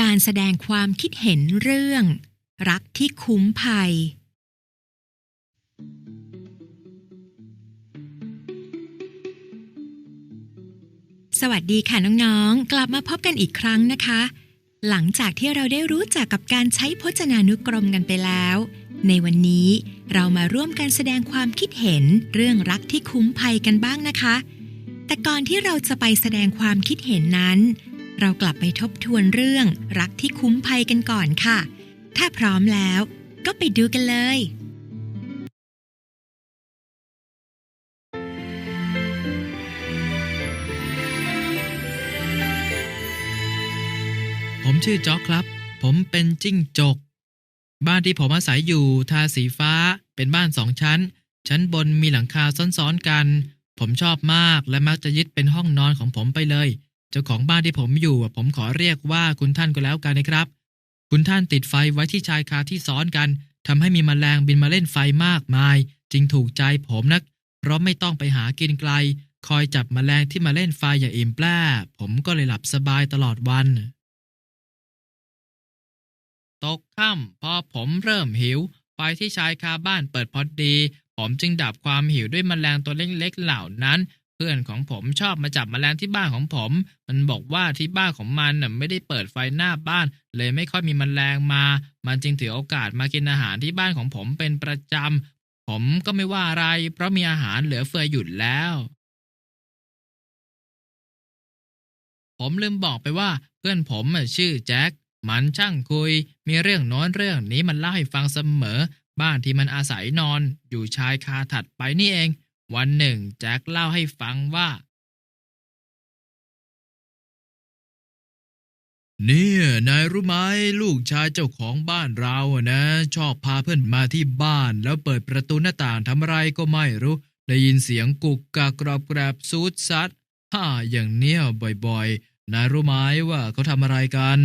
การแสดงความคิดเห็นเรื่อง รักที่คุ้มภัย สวัสดีค่ะน้องๆ กลับมาพบกันอีกครั้งนะคะ หลังจากที่เราได้รู้จักกับการใช้พจนานุกรมกันไปแล้ว ในวันนี้เรามาร่วมกันแสดงความคิดเห็นเรื่องรักที่คุ้มภัยกันบ้างนะคะ แต่ก่อนที่เราจะไปแสดงความคิดเห็นนั้น เรากลับไปทบทวนเรื่องรักที่คุ้มภัยกันก่อนค่ะ ถ้าพร้อมแล้วก็ไปดูกันเลย ผมชื่อจ๊อกครับ ผมเป็นจิ้งจก บ้านที่ผมอาศัยอยู่ทาสีฟ้าเป็นบ้านสองชั้น ชั้นบนมีหลังคาซ้อนๆกัน ผมชอบมากและมักจะยึดเป็นห้องนอนของผมไปเลย เจ้าของบ้านที่ผมอยู่ ผมขอเรียกว่าคุณท่านก็แล้วกันนะครับ คุณท่านติดไฟไว้ที่ชายคาที่ซ้อนกันทำให้มีมแมลงบินมาเล่นไฟมากมาย จึงถูกใจผมนัก เพราะไม่ต้องไปหากินไกล คอยจับมแมลงที่มาเล่นไฟอย่างอิ่มแปร่ผมก็เลยหลับสบายตลอดวัน ตกค่ำพอผมเริ่มหิว ไฟที่ชายคาบ้านเปิดพอดี ผมจึงดับความหิวด้วยมแมลงตัวเล็กๆเหล่านั้น พื่อนของผมชอบมาจับมแมลงที่บ้านของผม มันบอกว่าที่บ้านของมันน่ะไม่ได้เปิดไฟหน้าบ้าน เลยไม่ค่อยมีมแมลงมา มันจึงถือโอกาสมากินอาหารที่บ้านของผมเป็นประจำ ผมก็ไม่ว่าอะไร เพราะมีอาหารเหลือเฟืออยู่แล้ว ผมลืมบอกไปว่า เพื่อนผมชื่อแจ็ค มันช่างคุย มีเรื่องโน้นเรื่องนี้มันเล่าให้ฟังเสมอ บ้านที่มันอาศัยนอน อยู่ชายคาถัดไปนี่เอง วันหนึ่งแจ็คเล่าให้ฟังว่า เนี่ยนายรู้ไหมลูกชายเจ้าของบ้านเราอะนะ ชอบพาเพื่อนมาที่บ้าน แล้วเปิดประตูหน้าต่างทำอะไรก็ไม่รู้ ได้ยินเสียงกุกกากกรอบแกรบซูดซัดฮ่าอย่างเนี้ยบ่อยๆ นายรู้ไหมว่าเขาทำอะไรกัน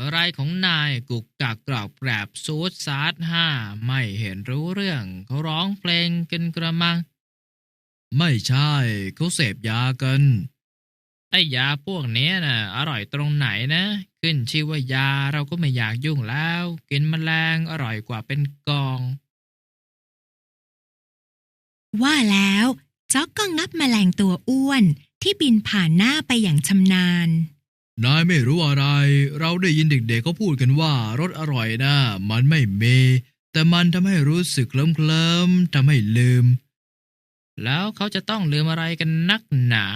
อะไรของนายกุกกักกรอบแกรบซูดซาดห้าไม่เห็นรู้เรื่อง เขาร้องเพลงกันกระมัง ไม่ใช่ เขาเสพยากัน ไอ้ยาพวกนี้ยน่ะ อร่อยตรงไหนนะ ขึ้นชื่อว่ายาเราก็ไม่อยากยุ่งแล้ว กินแมลงอร่อยกว่าเป็นกอง ว่าแล้วจ๊อกก็งับแมลงตัวอ้วนที่บินผ่านหน้าไปอย่างชำนาญ นายไม่รู้อะไร เราได้ยินเด็กๆเขาพูดกันว่ารสอร่อยนะ มันไม่เม แต่มันทำให้รู้สึกเคลิ้มๆทำให้ลืม แล้วเขาจะต้องลืมอะไรกันนักหนา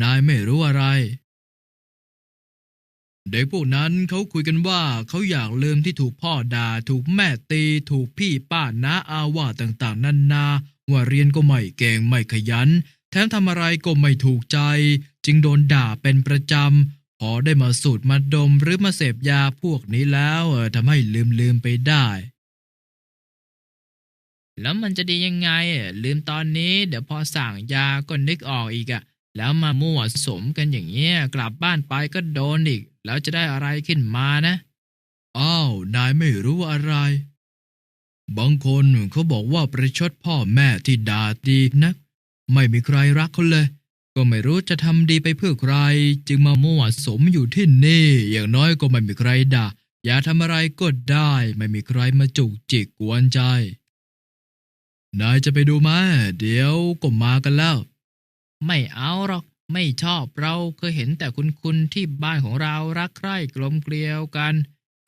นายไม่รู้อะไร เด็กพวกนั้นเขาคุยกันว่าเขาอยากลืมที่ถูกพ่อด่า ถูกแม่ตี ถูกพี่ป้าน้าอาว่าต่างๆ นานาว่าเรียนก็ไม่เก่งไม่ขยัน แถมทำอะไรก็ไม่ถูกใจ จึงโดนด่าเป็นประจำพอได้มาสูดมาดมหรือมาเสพยาพวกนี้แล้วเออทำให้ลืมลืมไปได้ แล้วมันจะดียังไง ลืมตอนนี้เดี๋ยวพอสั่งยาก็นึกออกอีกอะแล้วมามั่วสมกันอย่างเงี้ยกลับบ้านไปก็โดนอีก แล้วจะได้อะไรขึ้นมานะอ้าวนายไม่รู้อะไรบางคนเขาบอกว่าประชดพ่อแม่ที่ด่าดีนัก ไม่มีใครรักเขาเลย ก็ไม่รู้จะทำดีไปเพื่อใคร จึงมามั่วสมอยู่ที่นี่ อย่างน้อยก็ไม่มีใครด่าอย่าทำอะไรก็ได้ ไม่มีใครมาจุกจิกกวนใจ นายจะไปดูไหมเดี๋ยวก็มากันแล้ว ไม่เอาหรอก ไม่ชอบเราเคยเห็นแต่คุณคุณที่บ้านของเรารักใคร่กลมเกลียวกัน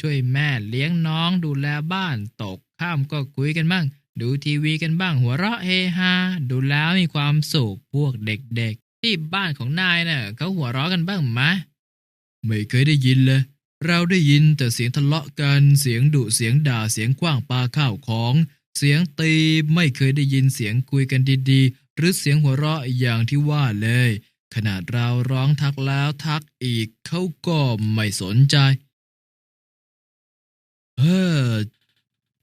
ช่วยแม่เลี้ยงน้องดูแลบ้านตกข้ามก็คุยกันบ้าง ดูทีวีกันบ้างหัวเราะเฮฮาดูแล้วมีความสุขพวกเด็กๆ ที่บ้านของนายน่ะเขาหัวเราะกันบ้างไหมไม่เคยได้ยินเลย เราได้ยินแต่เสียงทะเลาะกันเสียงดุเสียงด่าเสียงกว้างปาข้าวของ เสียงตีไม่เคยได้ยินเสียงคุยกันดีๆ หรือเสียงหัวเราะอย่างที่ว่าเลย ขนาดเราร้องทักแล้วทักอีกเขาก็ไม่สนใจเฮ้อ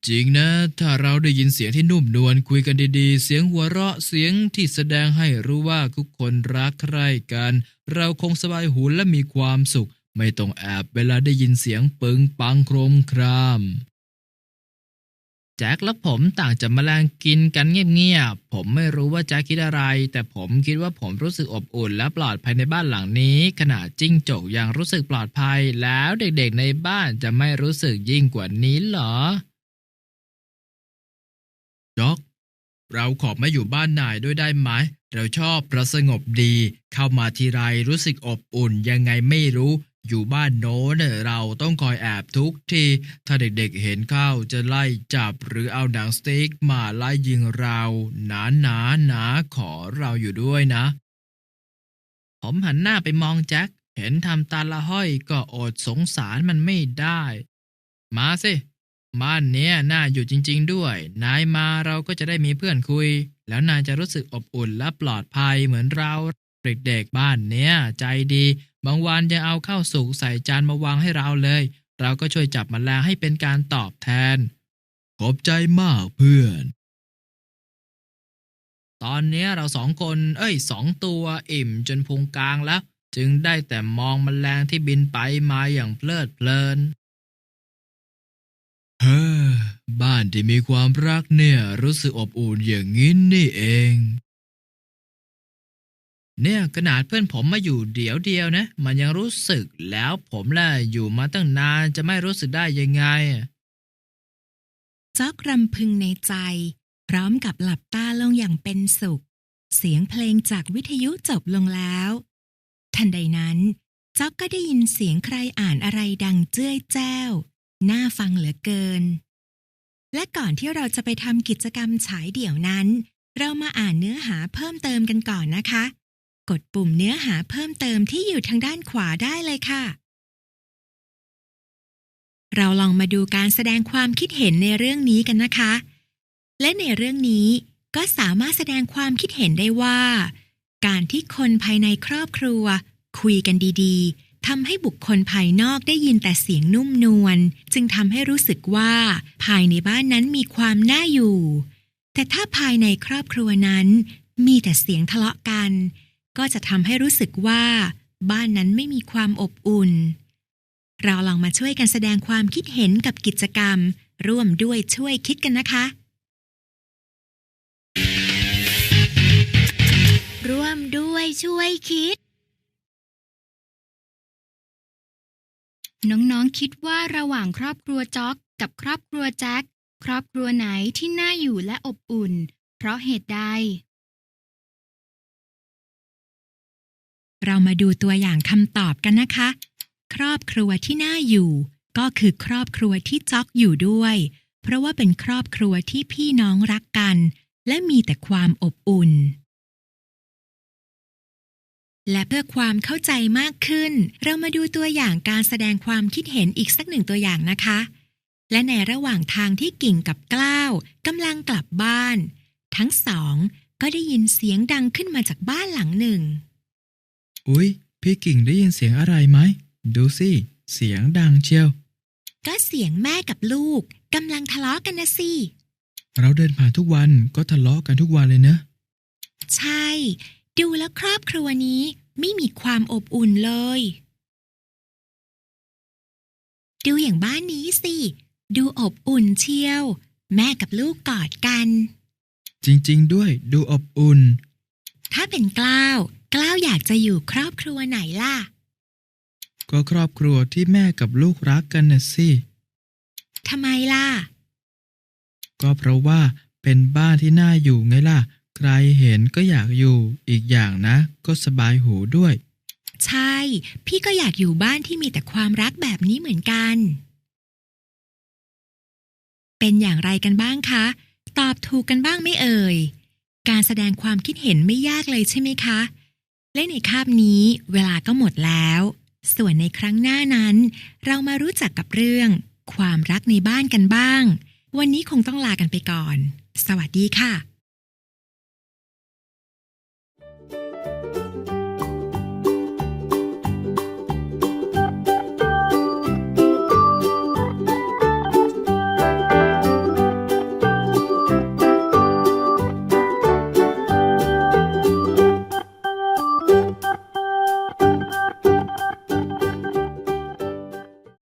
จริงนะ ถ้าเราได้ยินเสียงที่นุ่มนวลคุยกันดีๆ เสียงหัวเราะเสียงที่แสดงให้รู้ว่าทุกคนรักใคร่กัน เราคงสบายหูและมีความสุข ไม่ต้องแอบเวลาได้ยินเสียงปึงปังโครมครามแจ็คและผมต่างจะมาแรงกินกันเงียบๆ ผมไม่รู้ว่าแจ็คคิดอะไร แต่ผมคิดว่าผมรู้สึกอบอุ่นและปลอดภัยในบ้านหลังนี้ ขณะจิ้งจกยังรู้สึกปลอดภัย แล้วเด็กๆในบ้านจะไม่รู้สึกยิ่งกว่านี้เหรอ จ็อก เราขอมาอยู่บ้านนายด้วยได้ไหม เราชอบประสงบดี เข้ามาทีไรรู้สึกอบอุ่นยังไงไม่รู้ อยู่บ้านโน้นเนี่ยเราต้องคอยแอบทุกที ถ้าเด็กๆเห็นเข้าจะไล่จับหรือเอาหนังสติ๊กมาไล่ยิงเรา หนาหนาหนาขอเราอยู่ด้วยนะ ผมหันหน้าไปมองแจ็ค เห็นทำตาละห้อยก็อดสงสารมันไม่ได้ มาสิ บ้านเนี้ยน่าอยู่จริง ๆ ด้วย นายมาเราก็จะได้มีเพื่อนคุย แล้วนายจะรู้สึกอบอุ่นและปลอดภัยเหมือนเรา เด็กๆบ้านเนี้ย ใจดี บางวันยังเอาข้าวสุกใส่จานมาวางให้เราเลย เราก็ช่วยจับมันแลงให้เป็นการตอบแทน ขอบใจมากเพื่อน ตอนเนี้ยเราสองคน เอ้ยสองตัวอิ่มจนพุงกลางแล้ว จึงได้แต่มองมแมลงที่บินไปมาอย่างเพลิดเพลิน เฮ้อบ้านที่มีความรักเนี่ยรู้สึกอบอุ่นอย่างนี้นี่เอง เนี่ยขนาดเพื่อนผมมาอยู่เดียวเดียวนะ มันยังรู้สึกแล้วผมล่ะอยู่มาตั้งนานจะไม่รู้สึกได้ยังไงจ๊อกรำพึงในใจ พร้อมกับหลับตาลงอย่างเป็นสุข เสียงเพลงจากวิทยุจบลงแล้ว ทันใดนั้นจ๊อกก็ได้ยินเสียงใครอ่านอะไรดังเจ้ยแจ้ว น่าฟังเหลือเกิน และก่อนที่เราจะไปทำกิจกรรมฉายเดี่ยวนั้น เรามาอ่านเนื้อหาเพิ่มเติมกันก่อนนะคะ กดปุ่มเนื้อหาเพิ่มเติมที่อยู่ทางด้านขวาได้เลยค่ะ เราลองมาดูการแสดงความคิดเห็นในเรื่องนี้กันนะคะ และในเรื่องนี้ก็สามารถแสดงความคิดเห็นได้ว่า การที่คนภายในครอบครัว คุยกันดีๆ ทำให้บุคคลภายนอกได้ยินแต่เสียงนุ่มนวลจึงทำให้รู้สึกว่า ภายในบ้านนั้นมีความน่าอยู่ แต่ถ้าภายในครอบครัวนั้น มีแต่เสียงทะเลาะกัน ก็จะทำให้รู้สึกว่า บ้านนั้นไม่มีความอบอุ่น เราลองมาช่วยกันแสดงความคิดเห็นกับกิจกรรม ร่วมด้วยช่วยคิดกันนะคะ ร่วมด้วยช่วยคิด น้องๆคิดว่าระหว่างครอบครัวจ๊อกกับครอบครัวแจ็คครอบครัวไหนที่น่าอยู่และอบอุ่น เพราะเหตุใด เรามาดูตัวอย่างคำตอบกันนะคะ ครอบครัวที่น่าอยู่ ก็คือครอบครัวที่จ๊อกอยู่ด้วย เพราะว่าเป็นครอบครัวที่พี่น้องรักกัน และมีแต่ความอบอุ่น และเพื่อความเข้าใจมากขึ้น เรามาดูตัวอย่างการแสดงความคิดเห็นอีกสักหนึ่งตัวอย่างนะคะ และในระหว่างทางที่กิ่งกับกล้าวกำลังกลับบ้าน ทั้งสองก็ได้ยินเสียงดังขึ้นมาจากบ้านหลังหนึ่ง อุ๊ย พี่กิ่งได้ยินเสียงอะไรไหม ดูสิ เสียงดังเชียว ก็เสียงแม่กับลูกกำลังทะเลาะกันนะสิ เราเดินผ่านทุกวันก็ทะเลาะกันทุกวันเลยเนอะ ใช่ ดูแล้วครอบครัวนี้ไม่มีความอบอุ่นเลย ดูอย่างบ้านนี้สิ ดูอบอุ่นเชียว แม่กับลูกกอดกัน จริงๆ ด้วยดูอบอุ่น ถ้าเป็นกล้าว กล้าวอยากจะอยู่ครอบครัวไหนล่ะ ก็ครอบครัวที่แม่กับลูกรักกันน่ะสิทำไมล่ะ ก็เพราะว่าเป็นบ้านที่น่าอยู่ไงล่ะ ใครเห็นก็อยากอยู่ อีกอย่างนะ ก็สบายหูด้วย ใช่ พี่ก็อยากอยู่บ้านที่มีแต่ความรักแบบนี้เหมือนกัน เป็นอย่างไรกันบ้างคะ ตอบถูกกันบ้างไม่เอ่ย การแสดงความคิดเห็นไม่ยากเลยใช่ไหมคะ และในคาบนี้เวลาก็หมดแล้ว ส่วนในครั้งหน้านั้น เรามารู้จักกับเรื่อง ความรักในบ้านกันบ้าง วันนี้คงต้องลากันไปก่อน สวัสดีค่ะ